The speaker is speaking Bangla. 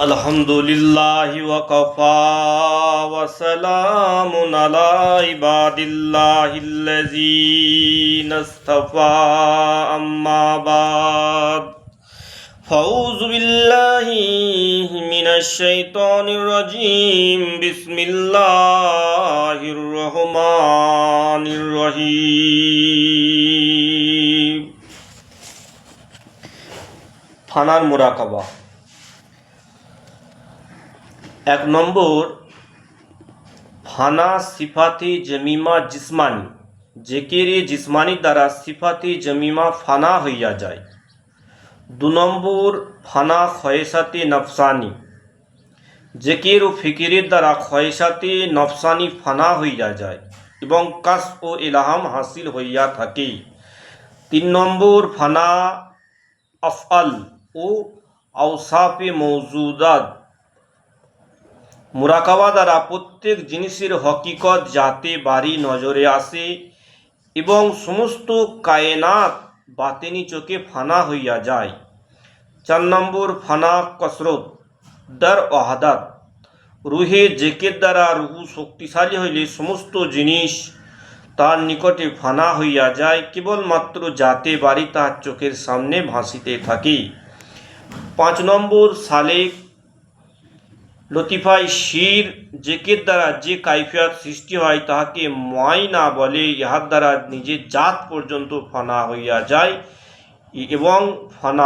الحمد لله وكفى وسلام على عباد الله الذين اصطفى أما بعد فأعوذ بالله من الشيطان الرجيم بسم الله الرحمن الرحيم থানার মোরাকাবা এক নম্বর, ফানা সিফাতি জমিমা জিসমানি, জেকেরে জিসমানি দ্বারা সিফাতি জমিমা ফানা হইয়া যায়। দু নম্বর, ফানা খয়েসাতে নফসানি, জেকের ও ফিকিরের দ্বারা খয়েসাতে নফসানি ফানা হইয়া যায় এবং কাস ও ইলাহাম হাসিল হইয়া থাকে। তিন নম্বর, ফানা আফআল ও আওসাফে মৌজুদাত মুরাকাবা দ্বারা প্রত্যেক জিনিসের হকিকত যাতে বাড়ি, নজরে আসে এবং সমস্ত কায়নাত বাতেনি চোখে ফানা হইয়া যায়। চার নম্বর, ফানা, কসরত, দার ওয়াহাদাত রুহে জেকের দ্বারা রুহু শক্তিশালী হইলে সমস্ত জিনিস তার নিকটে ফানা হইয়া যায়, কেবলমাত্র যাতে বাড়ি তার চোখের সামনে ভাসিতে থাকে। পাঁচ নম্বর, সালেক লতিফাই শির জেকের দ্বারা যে কাইফিয়াত সৃষ্টি হয়, তাহাকে ময়না বলে। ইহার দ্বারা নিজের জাত পর্যন্ত ফানা হইয়া যায় এবং ফানা